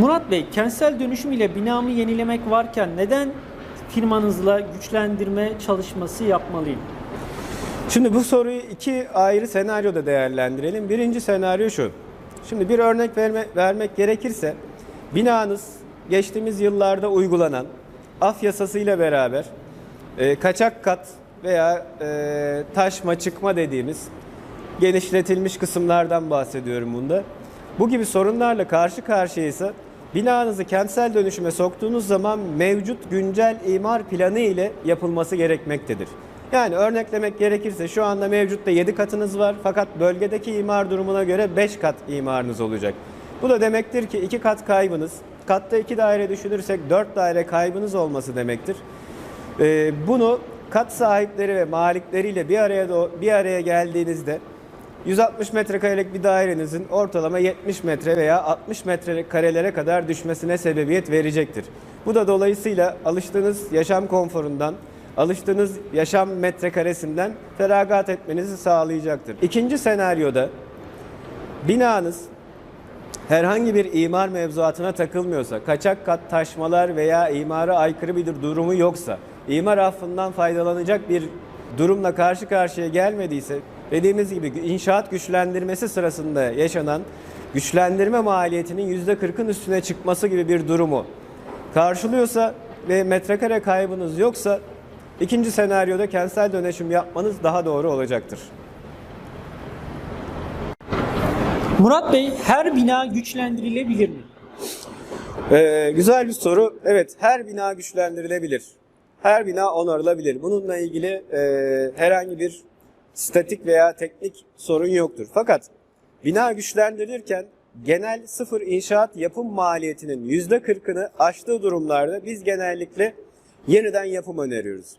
Murat Bey, kentsel dönüşüm ile binamı yenilemek varken neden firmanızla güçlendirme çalışması yapmalıyım? Şimdi bu soruyu iki ayrı senaryoda değerlendirelim. Birinci senaryo şu. Şimdi bir örnek verme, vermek gerekirse binanız geçtiğimiz yıllarda uygulanan af yasasıyla beraber e, kaçak kat veya e, taşma çıkma dediğimiz genişletilmiş kısımlardan bahsediyorum bunda. Bu gibi sorunlarla karşı karşıyaysa binanızı kentsel dönüşüme soktuğunuz zaman mevcut güncel imar planı ile yapılması gerekmektedir. Yani örneklemek gerekirse şu anda mevcutta 7 katınız var fakat bölgedeki imar durumuna göre 5 kat imarınız olacak. Bu da demektir ki 2 kat kaybınız, katta 2 daire düşünürsek 4 daire kaybınız olması demektir. Ee, bunu kat sahipleri ve malikleriyle bir araya bir araya geldiğinizde 160 metrekarelik bir dairenizin ortalama 70 metre veya 60 metrekarelere kadar düşmesine sebebiyet verecektir. Bu da dolayısıyla alıştığınız yaşam konforundan, alıştığınız yaşam metrekaresinden feragat etmenizi sağlayacaktır. İkinci senaryoda binanız herhangi bir imar mevzuatına takılmıyorsa, kaçak kat taşmalar veya imara aykırı bir durumu yoksa, imar affından faydalanacak bir durumla karşı karşıya gelmediyse, dediğimiz gibi inşaat güçlendirmesi sırasında yaşanan güçlendirme maliyetinin %40'ın üstüne çıkması gibi bir durumu karşılıyorsa ve metrekare kaybınız yoksa ikinci senaryoda kentsel dönüşüm yapmanız daha doğru olacaktır. Murat Bey, her bina güçlendirilebilir mi? Ee, güzel bir soru. Evet, her bina güçlendirilebilir. Her bina onarılabilir. Bununla ilgili e, herhangi bir statik veya teknik sorun yoktur. Fakat bina güçlendirilirken genel sıfır inşaat yapım maliyetinin %40'ını aştığı durumlarda biz genellikle yeniden yapım öneriyoruz.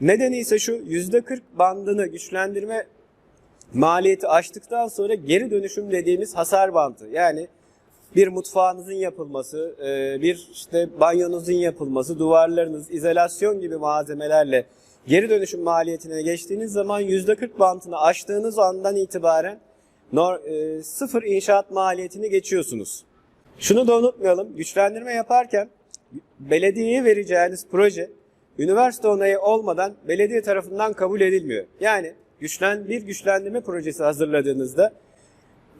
Nedeni ise şu %40 bandını güçlendirme maliyeti aştıktan sonra geri dönüşüm dediğimiz hasar bantı. Yani bir mutfağınızın yapılması, e, bir işte banyonuzun yapılması, duvarlarınız, izolasyon gibi malzemelerle geri dönüşüm maliyetine geçtiğiniz zaman %40 bantını aştığınız andan itibaren e, sıfır inşaat maliyetini geçiyorsunuz. Şunu da unutmayalım, güçlendirme yaparken belediyeye vereceğiniz proje üniversite onayı olmadan belediye tarafından kabul edilmiyor. Yani güçlen bir güçlendirme projesi hazırladığınızda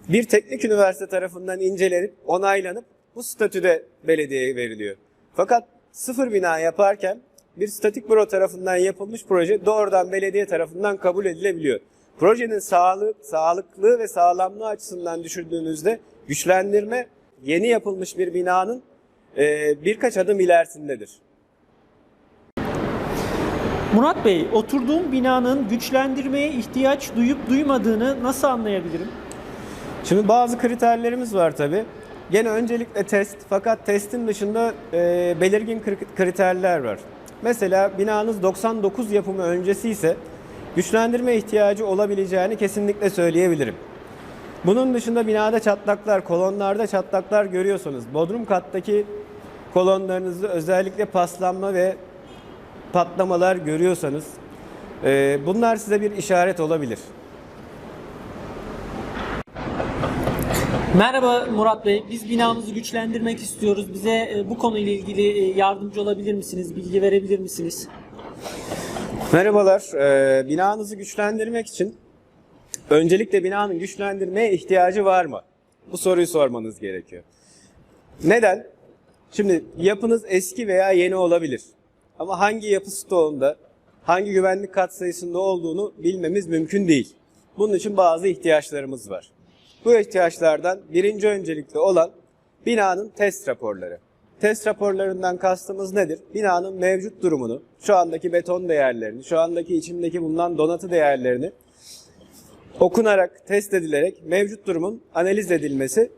bir teknik üniversite tarafından incelenip onaylanıp bu statüde belediyeye veriliyor. Fakat sıfır bina yaparken bir statik büro tarafından yapılmış proje doğrudan belediye tarafından kabul edilebiliyor. Projenin sağlık, sağlıklı ve sağlamlığı açısından düşündüğünüzde güçlendirme yeni yapılmış bir binanın e, birkaç adım ilerisindedir. Murat Bey, oturduğum binanın güçlendirmeye ihtiyaç duyup duymadığını nasıl anlayabilirim? Şimdi bazı kriterlerimiz var tabi. Gene öncelikle test fakat testin dışında e, belirgin kri- kriterler var. Mesela binanız 99 yapımı öncesi ise güçlendirme ihtiyacı olabileceğini kesinlikle söyleyebilirim. Bunun dışında binada çatlaklar, kolonlarda çatlaklar görüyorsanız, bodrum kattaki kolonlarınızda özellikle paslanma ve patlamalar görüyorsanız e, bunlar size bir işaret olabilir. Merhaba Murat Bey, biz binamızı güçlendirmek istiyoruz. Bize e, bu konuyla ilgili e, yardımcı olabilir misiniz? Bilgi verebilir misiniz? Merhabalar. Ee, binanızı güçlendirmek için öncelikle binanın güçlendirmeye ihtiyacı var mı? Bu soruyu sormanız gerekiyor. Neden? Şimdi yapınız eski veya yeni olabilir. Ama hangi yapı stoğunda, hangi güvenlik katsayısında olduğunu bilmemiz mümkün değil. Bunun için bazı ihtiyaçlarımız var. Bu ihtiyaçlardan birinci öncelikli olan binanın test raporları. Test raporlarından kastımız nedir? Binanın mevcut durumunu, şu andaki beton değerlerini, şu andaki içindeki bulunan donatı değerlerini okunarak, test edilerek mevcut durumun analiz edilmesi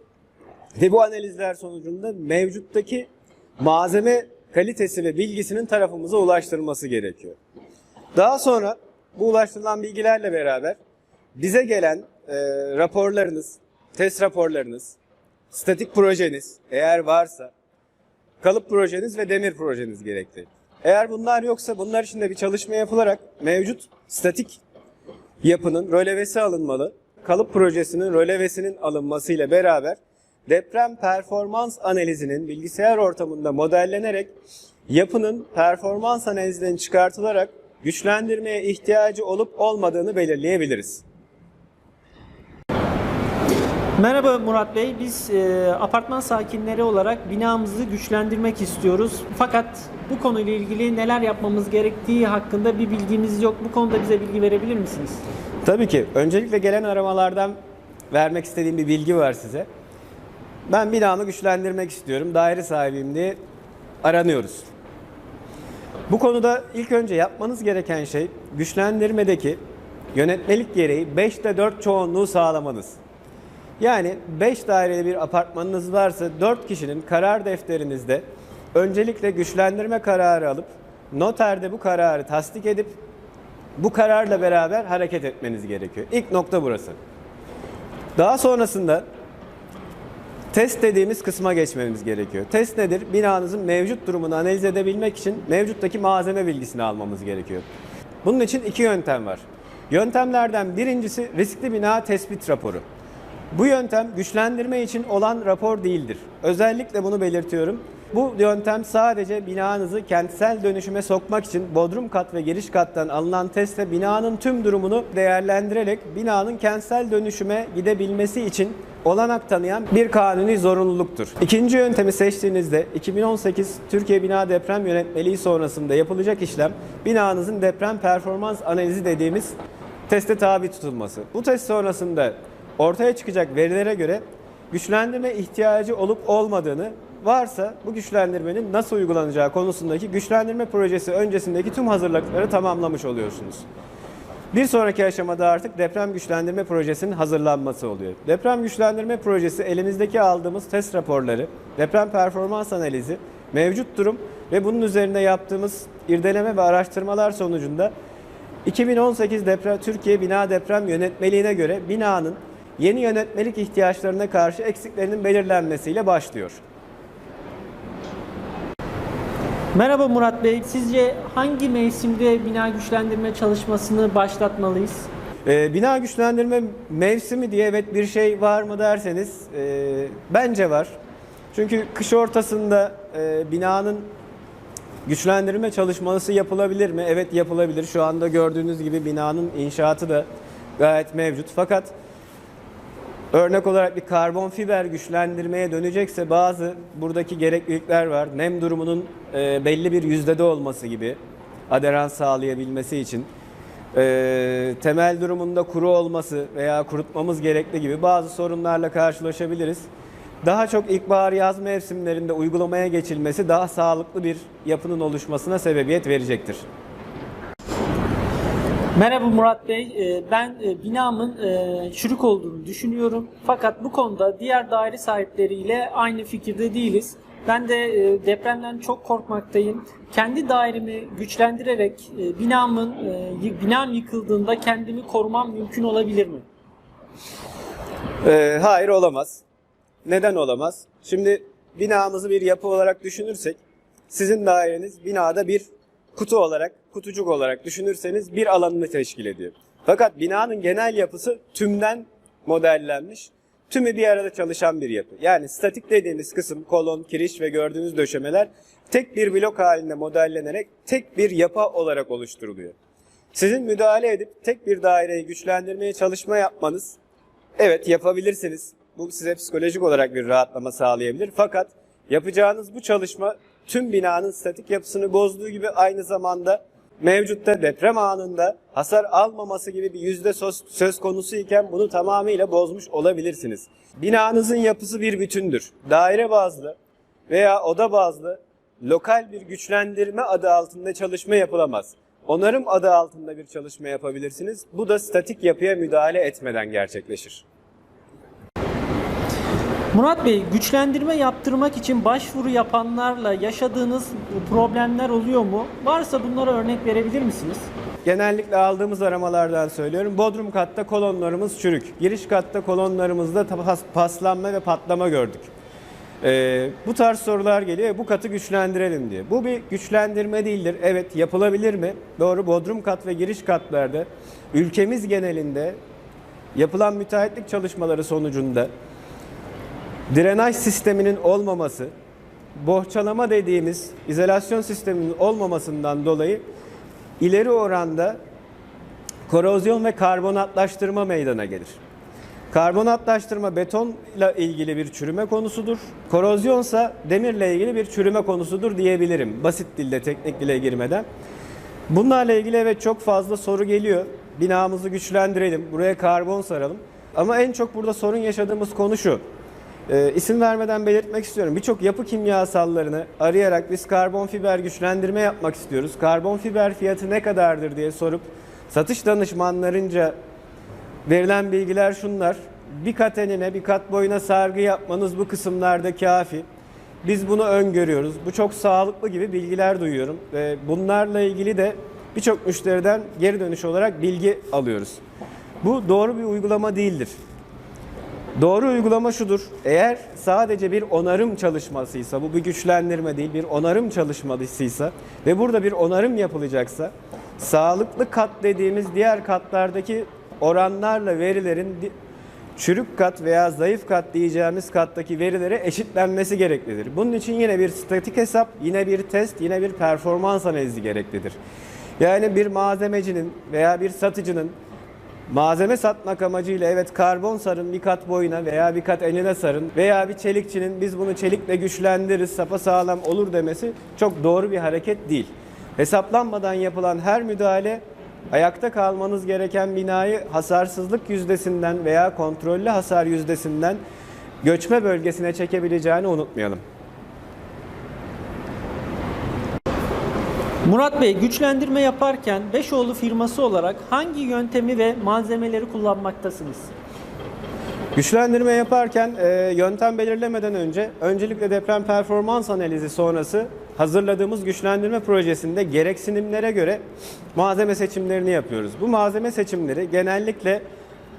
ve bu analizler sonucunda mevcuttaki malzeme kalitesi ve bilgisinin tarafımıza ulaştırılması gerekiyor. Daha sonra bu ulaştırılan bilgilerle beraber bize gelen e, raporlarınız, test raporlarınız, statik projeniz eğer varsa, kalıp projeniz ve demir projeniz gerekli. Eğer bunlar yoksa bunlar için de bir çalışma yapılarak mevcut statik yapının rölevesi alınmalı. Kalıp projesinin rölevesinin alınmasıyla beraber deprem performans analizinin bilgisayar ortamında modellenerek yapının performans analizinden çıkartılarak güçlendirmeye ihtiyacı olup olmadığını belirleyebiliriz. Merhaba Murat Bey. Biz e, apartman sakinleri olarak binamızı güçlendirmek istiyoruz. Fakat bu konuyla ilgili neler yapmamız gerektiği hakkında bir bilgimiz yok. Bu konuda bize bilgi verebilir misiniz? Tabii ki. Öncelikle gelen aramalardan vermek istediğim bir bilgi var size. Ben binamı güçlendirmek istiyorum. Daire sahibiyim diye aranıyoruz. Bu konuda ilk önce yapmanız gereken şey güçlendirmedeki yönetmelik gereği 5'te 4 çoğunluğu sağlamanız. Yani 5 daireli bir apartmanınız varsa 4 kişinin karar defterinizde öncelikle güçlendirme kararı alıp noterde bu kararı tasdik edip bu kararla beraber hareket etmeniz gerekiyor. İlk nokta burası. Daha sonrasında test dediğimiz kısma geçmemiz gerekiyor. Test nedir? Binanızın mevcut durumunu analiz edebilmek için mevcuttaki malzeme bilgisini almamız gerekiyor. Bunun için iki yöntem var. Yöntemlerden birincisi riskli bina tespit raporu. Bu yöntem güçlendirme için olan rapor değildir. Özellikle bunu belirtiyorum. Bu yöntem sadece binanızı kentsel dönüşüme sokmak için bodrum kat ve giriş kattan alınan testle binanın tüm durumunu değerlendirerek binanın kentsel dönüşüme gidebilmesi için olanak tanıyan bir kanuni zorunluluktur. İkinci yöntemi seçtiğinizde 2018 Türkiye Bina Deprem Yönetmeliği sonrasında yapılacak işlem binanızın deprem performans analizi dediğimiz teste tabi tutulması. Bu test sonrasında ortaya çıkacak verilere göre güçlendirme ihtiyacı olup olmadığını varsa bu güçlendirmenin nasıl uygulanacağı konusundaki güçlendirme projesi öncesindeki tüm hazırlıkları tamamlamış oluyorsunuz. Bir sonraki aşamada artık deprem güçlendirme projesinin hazırlanması oluyor. Deprem güçlendirme projesi elinizdeki aldığımız test raporları, deprem performans analizi, mevcut durum ve bunun üzerinde yaptığımız irdeleme ve araştırmalar sonucunda 2018 deprem Türkiye Bina Deprem Yönetmeliğine göre binanın yeni yönetmelik ihtiyaçlarına karşı eksiklerinin belirlenmesiyle başlıyor. Merhaba Murat Bey. Sizce hangi mevsimde bina güçlendirme çalışmasını başlatmalıyız? Ee, bina güçlendirme mevsimi diye evet bir şey var mı derseniz e, bence var. Çünkü kış ortasında e, binanın güçlendirme çalışması yapılabilir mi? Evet yapılabilir. Şu anda gördüğünüz gibi binanın inşaatı da gayet mevcut. Fakat Örnek olarak bir karbon fiber güçlendirmeye dönecekse bazı buradaki gereklilikler var. Nem durumunun e, belli bir yüzdede olması gibi aderans sağlayabilmesi için. E, temel durumunda kuru olması veya kurutmamız gerekli gibi bazı sorunlarla karşılaşabiliriz. Daha çok ilkbahar yaz mevsimlerinde uygulamaya geçilmesi daha sağlıklı bir yapının oluşmasına sebebiyet verecektir. Merhaba Murat Bey. Ee, Ben e, binamın e, çürük olduğunu düşünüyorum. Fakat bu konuda diğer daire sahipleriyle aynı fikirde değiliz. Ben de e, depremden çok korkmaktayım. Kendi dairemi güçlendirerek binamın binam yıkıldığında kendimi korumam mümkün olabilir mi? Ee, hayır olamaz. Neden olamaz? Şimdi binamızı bir yapı olarak düşünürsek sizin daireniz binada bir kutu olarak, kutucuk olarak düşünürseniz bir alanını teşkil ediyor. Fakat binanın genel yapısı tümden modellenmiş, tümü bir arada çalışan bir yapı. Yani statik dediğimiz kısım kolon, kiriş ve gördüğünüz döşemeler tek bir blok halinde modellenerek tek bir yapı olarak oluşturuluyor. Sizin müdahale edip tek bir daireyi güçlendirmeye çalışma yapmanız Evet yapabilirsiniz. Bu size psikolojik olarak bir rahatlama sağlayabilir. Fakat yapacağınız bu çalışma tüm binanın statik yapısını bozduğu gibi aynı zamanda mevcutta deprem anında hasar almaması gibi bir yüzde söz, söz konusu iken bunu tamamıyla bozmuş olabilirsiniz. Binanızın yapısı bir bütündür. Daire bazlı veya oda bazlı lokal bir güçlendirme adı altında çalışma yapılamaz. Onarım adı altında bir çalışma yapabilirsiniz. Bu da statik yapıya müdahale etmeden gerçekleşir. Murat Bey, güçlendirme yaptırmak için başvuru yapanlarla yaşadığınız problemler oluyor mu? Varsa bunlara örnek verebilir misiniz? Genellikle aldığımız aramalardan söylüyorum. Bodrum katta kolonlarımız çürük. Giriş katta kolonlarımızda pas- paslanma ve patlama gördük. Ee, bu tarz sorular geliyor. Bu katı güçlendirelim diye. Bu bir güçlendirme değildir. Evet yapılabilir mi? Doğru. Bodrum kat ve giriş katlarda ülkemiz genelinde yapılan müteahhitlik çalışmaları sonucunda drenaj sisteminin olmaması, bohçalama dediğimiz izolasyon sisteminin olmamasından dolayı ileri oranda korozyon ve karbonatlaştırma meydana gelir. Karbonatlaştırma betonla ilgili bir çürüme konusudur. Korozyonsa demirle ilgili bir çürüme konusudur diyebilirim. Basit dilde, teknik dile girmeden. Bunlarla ilgili evet çok fazla soru geliyor. Binamızı güçlendirelim, buraya karbon saralım. Ama en çok burada sorun yaşadığımız konu şu. Ee, isim vermeden belirtmek istiyorum. Birçok yapı kimyasallarını arayarak biz karbon fiber güçlendirme yapmak istiyoruz. Karbon fiber fiyatı ne kadardır diye sorup satış danışmanlarınca verilen bilgiler şunlar. Bir kat enine, bir kat boyuna sargı yapmanız bu kısımlarda kafi. Biz bunu öngörüyoruz. Bu çok sağlıklı gibi bilgiler duyuyorum. Ve bunlarla ilgili de birçok müşteriden geri dönüş olarak bilgi alıyoruz. Bu doğru bir uygulama değildir. Doğru uygulama şudur. Eğer sadece bir onarım çalışmasıysa, bu bir güçlendirme değil, bir onarım çalışmasıysa ve burada bir onarım yapılacaksa, sağlıklı kat dediğimiz diğer katlardaki oranlarla verilerin çürük kat veya zayıf kat diyeceğimiz kattaki verilere eşitlenmesi gereklidir. Bunun için yine bir statik hesap, yine bir test, yine bir performans analizi gereklidir. Yani bir malzemecinin veya bir satıcının Malzeme satmak amacıyla evet karbon sarın bir kat boyuna veya bir kat enine sarın veya bir çelikçinin biz bunu çelikle güçlendiririz sapasağlam olur demesi çok doğru bir hareket değil. Hesaplanmadan yapılan her müdahale ayakta kalmanız gereken binayı hasarsızlık yüzdesinden veya kontrollü hasar yüzdesinden göçme bölgesine çekebileceğini unutmayalım. Murat Bey güçlendirme yaparken Beşoğlu firması olarak hangi yöntemi ve malzemeleri kullanmaktasınız? Güçlendirme yaparken e, yöntem belirlemeden önce öncelikle deprem performans analizi sonrası hazırladığımız güçlendirme projesinde gereksinimlere göre malzeme seçimlerini yapıyoruz. Bu malzeme seçimleri genellikle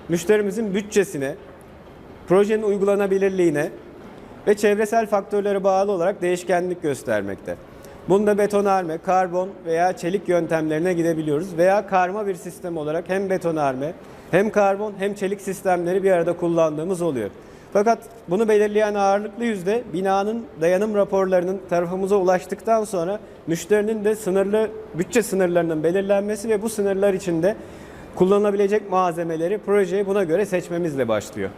müşterimizin bütçesine, projenin uygulanabilirliğine ve çevresel faktörlere bağlı olarak değişkenlik göstermekte. Bunda betonarme, karbon veya çelik yöntemlerine gidebiliyoruz veya karma bir sistem olarak hem betonarme hem karbon hem çelik sistemleri bir arada kullandığımız oluyor. Fakat bunu belirleyen ağırlıklı yüzde binanın dayanım raporlarının tarafımıza ulaştıktan sonra müşterinin de sınırlı bütçe sınırlarının belirlenmesi ve bu sınırlar içinde kullanılabilecek malzemeleri projeyi buna göre seçmemizle başlıyor.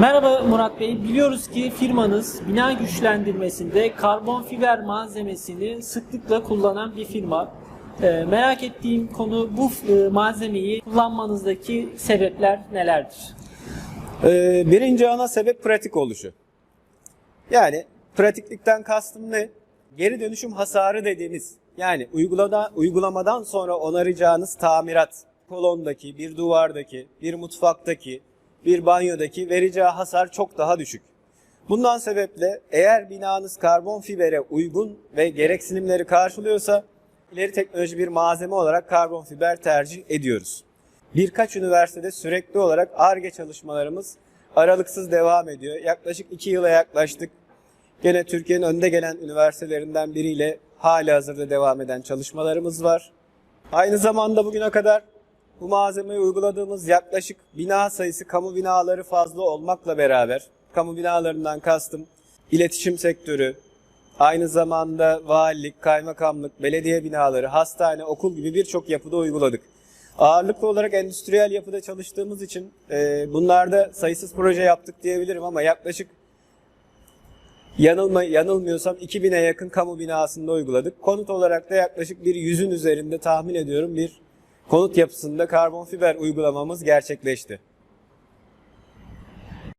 Merhaba Murat Bey. Biliyoruz ki firmanız bina güçlendirmesinde karbon fiber malzemesini sıklıkla kullanan bir firma. Ee, merak ettiğim konu bu e, malzemeyi kullanmanızdaki sebepler nelerdir? Ee, birinci ana sebep pratik oluşu. Yani pratiklikten kastım ne? Geri dönüşüm hasarı dediğimiz yani uygulada, uygulamadan sonra onaracağınız tamirat kolondaki, bir duvardaki, bir mutfaktaki, bir banyodaki vereceği hasar çok daha düşük. Bundan sebeple eğer binanız karbon fibere uygun ve gereksinimleri karşılıyorsa ileri teknoloji bir malzeme olarak karbon fiber tercih ediyoruz. Birkaç üniversitede sürekli olarak ARGE çalışmalarımız aralıksız devam ediyor. Yaklaşık 2 yıla yaklaştık. Gene Türkiye'nin önde gelen üniversitelerinden biriyle hali hazırda devam eden çalışmalarımız var. Aynı zamanda bugüne kadar bu malzemeyi uyguladığımız yaklaşık bina sayısı kamu binaları fazla olmakla beraber, kamu binalarından kastım iletişim sektörü, aynı zamanda valilik, kaymakamlık, belediye binaları, hastane, okul gibi birçok yapıda uyguladık. Ağırlıklı olarak endüstriyel yapıda çalıştığımız için e, bunlarda sayısız proje yaptık diyebilirim ama yaklaşık yanılma, yanılmıyorsam 2000'e yakın kamu binasında uyguladık. Konut olarak da yaklaşık bir yüzün üzerinde tahmin ediyorum bir konut yapısında karbon fiber uygulamamız gerçekleşti.